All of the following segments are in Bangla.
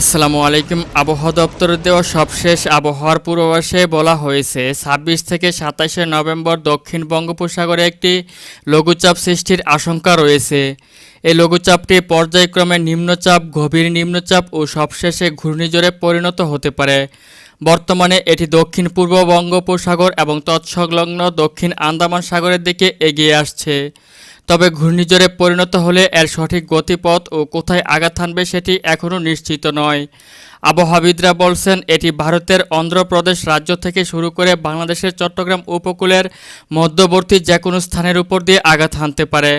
আসসালামু আলাইকুম। আবহাওয়া দপ্তরের দেওয়া সবশেষ আবহাওয়ার পূর্বাভাসে বলা হয়েছে, ছাব্বিশ থেকে সাতাশে নভেম্বর দক্ষিণ বঙ্গোপসাগরে একটি লঘুচাপ সৃষ্টির আশঙ্কা রয়েছে। এই লঘুচাপটি পর্যায়ক্রমে নিম্নচাপ, গভীর নিম্নচাপ ও সবশেষে ঘূর্ণিঝড়ে পরিণত হতে পারে। বর্তমানে এটি দক্ষিণ পূর্ব বঙ্গোপসাগর এবং তৎসংলগ্ন দক্ষিণ আন্দামান সাগরের দিকে এগিয়ে আসছে। তবে ঘূর্ণিঝড়ে পরিণত হলে এর সঠিক গতিপথ ও কোথায় আঘাত হানবে সেটি এখনও নিশ্চিত নয়। আবহাওয়াবিদরা বলছেন, এটি ভারতের অন্ধ্রপ্রদেশ রাজ্য থেকে শুরু করে বাংলাদেশের চট্টগ্রাম উপকূলের মধ্যবর্তী যে কোনো স্থানের উপর দিয়ে আঘাত হানতে পারে।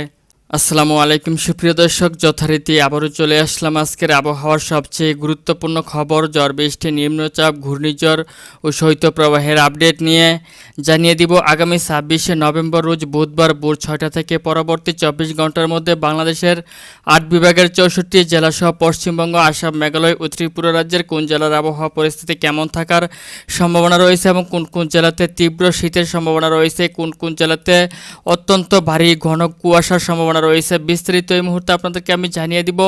আসসালামু আলাইকুম, সুপ্রিয় দর্শক, যথারীতি আবারও চলে আসলাম আজকের আবহাওয়ার সবচেয়ে গুরুত্বপূর্ণ খবর ঝড় বৃষ্টি নিম্নচাপ, ঘূর্ণিঝড় ও শৈত্যপ্রবাহের আপডেট নিয়ে। জানিয়ে দিব, আগামী ছাব্বিশে নভেম্বর রোজ বুধবার ভোর ছয়টা থেকে পরবর্তী চব্বিশ ঘণ্টার মধ্যে বাংলাদেশের আট বিভাগের চৌষট্টি জেলাসহ পশ্চিমবঙ্গ, আসাম, মেঘালয় ও ত্রিপুরা রাজ্যের কোন জেলার আবহাওয়া পরিস্থিতি কেমন থাকার সম্ভাবনা রয়েছে এবং কোন কোন জেলাতে তীব্র শীতের সম্ভাবনা রয়েছে, কোন কোন জেলাতে অত্যন্ত ভারী ঘন কুয়াশার সম্ভাবনা রয়েছে, বিস্তারিত এই মুহূর্তে আপনাদেরকে আমি জানিয়ে দিব।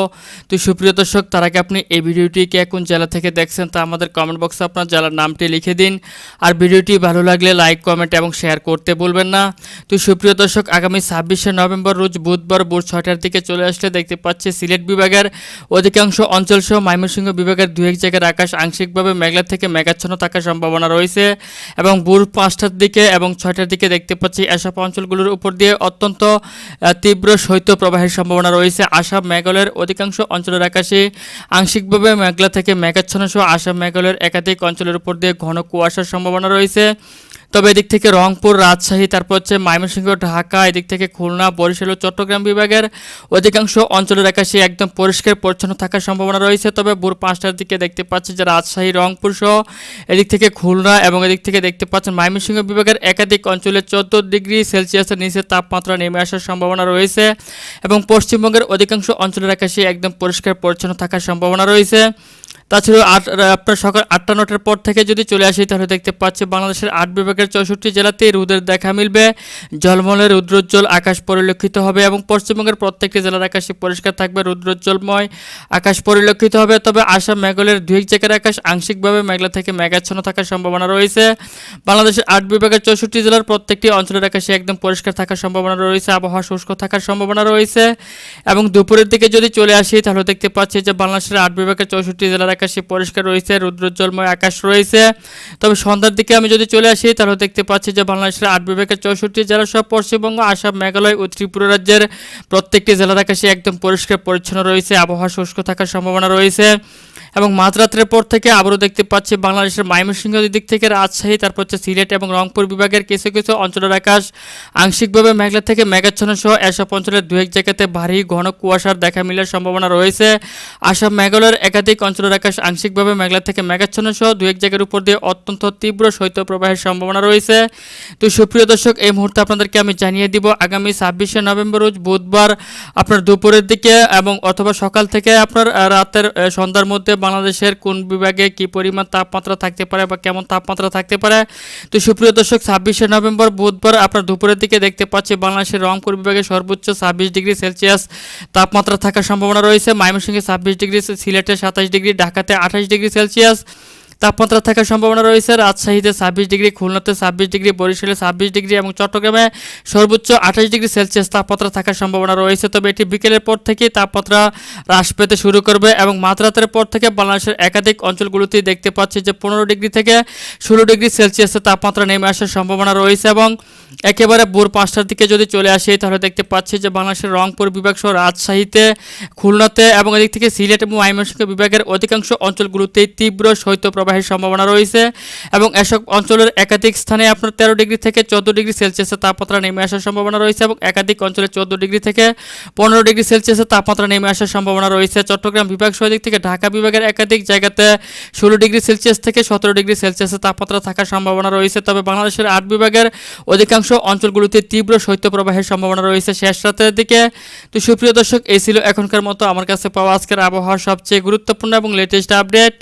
তো সুপ্রিয় দর্শক, তার আগে আপনি এই ভিডিওটি কে কোন জেলা থেকে দেখছেন, তা আমাদের কমেন্ট বক্সে আপনার জেলার নামটি লিখে দিন। আর ভিডিওটি ভালো লাগলে লাইক কমেন্ট এবং শেয়ার করতে বলবেন না। তো সুপ্রিয় দর্শক, আগামী ছাব্বিশে নভেম্বর, রোজ বুধবার ভোর ছয়টার দিকে চলে আসলে দেখতে পাচ্ছি সিলেট বিভাগের অধিকাংশ অঞ্চলসহ ময়মনসিংহ বিভাগের দু এক জায়গার আকাশ আংশিকভাবে মেঘলা থেকে মেঘাচ্ছন্ন থাকার সম্ভাবনা রয়েছে এবং ভোর পাঁচটার দিকে এবং ছয়টার দিকে দেখতে পাচ্ছি এসব অঞ্চলগুলোর উপর দিয়ে অত্যন্ত তীব্র শৈত্য প্রবাহের সম্ভাবনা রয়েছে। আসাম, মেঘালয়ের অধিকাংশ অঞ্চলের আকাশে আংশিকভাবে মেঘলা থেকে মেঘাচ্ছন্ন সহ আসাম, মেঘালয়ের একাধিক অঞ্চলের উপর দিয়ে ঘন কুয়াশার সম্ভাবনা রয়েছে। তবে এদিক থেকে রংপুর, রাজশাহী, তারপর হচ্ছে ময়মনসিংহ, ঢাকা, এদিক থেকে খুলনা, বরিশাল ও চট্টগ্রাম বিভাগের অধিকাংশ অঞ্চলের আকাশে একদম পরিষ্কার, পরিচ্ছন্ন থাকার সম্ভাবনা রয়েছে। তবে ভোর পাঁচটার দিকে দেখতে পাচ্ছি যে রাজশাহী, রংপুর সহ এদিক থেকে খুলনা এবং এদিক থেকে দেখতে পাচ্ছেন ময়মনসিংহ বিভাগের একাধিক অঞ্চলে চোদ্দ ডিগ্রি সেলসিয়াসের নিচে তাপমাত্রা নেমে আসার সম্ভাবনা রয়েছে এবং পশ্চিমবঙ্গের অধিকাংশ অঞ্চলের আকাশে একদম পরিষ্কার, পরিচ্ছন্ন থাকার সম্ভাবনা রয়েছে। তাছাড়াও আট আপনার সকাল আটটা নটার পর থেকে যদি চলে আসি, তাহলে দেখতে পাচ্ছি বাংলাদেশের আট বিভাগের চৌষট্টি জেলাতে রোদের দেখা মিলবে। জলমলে রুদ্রোজ্জ্বল আকাশ পরিলক্ষিত হবে এবং পশ্চিমবঙ্গের প্রত্যেকটি জেলার আকাশে পরিষ্কার থাকবে রুদ্রোজ্জ্বলময়। আকাশ পরিলক্ষিত হবে, তবে আসাম, মেঘালয়ের দুই এক জায়গার আকাশ আংশিকভাবে মেঘলা থেকে মেঘাচ্ছন্ন থাকার সম্ভাবনা রয়েছে। বাংলাদেশের আট বিভাগের চৌষট্টি জেলার প্রত্যেকটি অঞ্চলের আকাশে একদম পরিষ্কার থাকার সম্ভাবনা রয়েছে, আবহাওয়া শুষ্ক থাকার সম্ভাবনা রয়েছে। এবং দুপুরের দিকে যদি চলে আসি, তাহলে দেখতে পাচ্ছি যে বাংলাদেশের আট বিভাগের চৌষট্টি জেলার আকাশে পরিষ্কার রয়েছে, রুদ্রোজ্জ্বলময় আকাশ রয়েছে। তবে সন্ধ্যার দিকে আমি যদি চলে আসি, তাহলে দেখতে পাচ্ছি যে বাংলাদেশের আট বিভাগের চৌষট্টি জেলা সহ পশ্চিমবঙ্গ, আসাম, মেঘালয় ও ত্রিপুরা রাজ্যের প্রত্যেকটি জেলার আকাশে একদম পরিষ্কার পরিচ্ছন্ন রয়েছে, আবহাওয়া শুষ্ক থাকার সম্ভাবনা রয়েছে। এবং মাঝরাত্রের পর থেকে আবারও দেখতে পাচ্ছি বাংলাদেশের ময়মনসিংহ দিক থেকে রাজশাহী, তারপর হচ্ছে সিলেট এবং রংপুর বিভাগের কিছু কিছু অঞ্চলের আকাশ আংশিকভাবে মেঘলা থেকে মেঘাচ্ছন্ন সহ এসব অঞ্চলের দু এক জায়গাতে ভারী ঘন কুয়াশার দেখা মিলার সম্ভাবনা রয়েছে। আসাম, মেঘালয়ের একাধিক অঞ্চলের আকাশ আংশিকভাবে মেঘলা থেকে মেঘাচ্ছন্ন সহ দু এক জায়গার উপর দিয়ে অত্যন্ত তীব্র শৈত্যপ্রবাহের সম্ভাবনা রয়েছে। তো সুপ্রিয় দর্শক, এই মুহূর্তে আপনাদেরকে আমি জানিয়ে দিব, আগামী ছাব্বিশে নভেম্বর, রোজ বুধবার আপনার দুপুরের দিকে এবং অথবা সকাল থেকে আপনার রাতের সন্ধ্যার মধ্যে বাংলাদেশের কোন বিভাগে কি পরিমাণ তাপমাত্রা থাকতে পারে বা কেমন তাপমাত্রা থাকতে পারে। তো সুপ্রিয় দর্শক, ছাব্বিশে নভেম্বর, বুধবার আপনার দুপুরের দিকে দেখতে পাচ্ছি বাংলাদেশের রংপুর বিভাগে সর্বোচ্চ ছাব্বিশ ডিগ্রি সেলসিয়াস তাপমাত্রা থাকার সম্ভাবনা রয়েছে। ময়মনসিংহে ছাব্বিশ ডিগ্রি, সিলেটে সাতাশ ডিগ্রি ঢাকাতে আঠাশ ডিগ্রি সেলসিয়াস। তাপমাত্রা থাকার সম্ভাবনা রয়েছে। রাজশাহীতে ছাব্বিশ ডিগ্রি, খুলনাতে ছাব্বিশ ডিগ্রি, বরিশালে ছাব্বিশ ডিগ্রি এবং চট্টগ্রামে সর্বোচ্চ আঠাশ ডিগ্রি সেলসিয়াস তাপমাত্রা থাকার সম্ভাবনা রয়েছে। তবে এটি বিকেলের পর থেকে তাপমাত্রা হ্রাস পেতে শুরু করবে এবং মাত্রাতের পর থেকে বাংলাদেশের একাধিক অঞ্চলগুলোতেই দেখতে পাচ্ছি যে পনেরো ডিগ্রি থেকে ষোলো ডিগ্রি সেলসিয়াসের তাপমাত্রা নেমে আসার সম্ভাবনা রয়েছে এবং একেবারে ভোর পাঁচটার দিকে যদি চলে আসি, তাহলে দেখতে পাচ্ছি যে বাংলাদেশের রংপুর বিভাগ সহ রাজশাহীতে, খুলনাতে এবং এদিক থেকে সিলেট এবং ময়মনসিংহ বিভাগের অধিকাংশ অঞ্চলগুলোতেই তীব্র শৈত্যপ্রবাহের সম্ভাবনা রয়েছে এবং এসব অঞ্চলের একাধিক স্থানে আপনার তেরো ডিগ্রি থেকে চোদ্দ ডিগ্রি সেলসিয়াসের তাপমাত্রা নেমে আসার সম্ভাবনা রয়েছে এবং একাধিক অঞ্চলে চোদ্দ ডিগ্রি থেকে পনেরো ডিগ্রি সেলসিয়াসের তাপমাত্রা নেমে আসার সম্ভাবনা রয়েছে। চট্টগ্রাম বিভাগ সহ দিক থেকে ঢাকা বিভাগের একাধিক জায়গাতে ষোলো ডিগ্রি সেলসিয়াস থেকে সতেরো ডিগ্রি সেলসিয়াসের তাপমাত্রা থাকার সম্ভাবনা রয়েছে। তবে বাংলাদেশের আট বিভাগের অধিকাংশ অঞ্চলগুলোতে তীব্র শৈত্যপ্রবাহের সম্ভাবনা রয়েছে। শেষ রাতের দিকে তো সুপ্রিয় দর্শক, এই ছিল এখনকার মতো। আমার কাছে পাওয়া আজকের আবহাওয়ার সবচেয়ে গুরুত্বপূর্ণ এবং লেটেস্ট আপডেট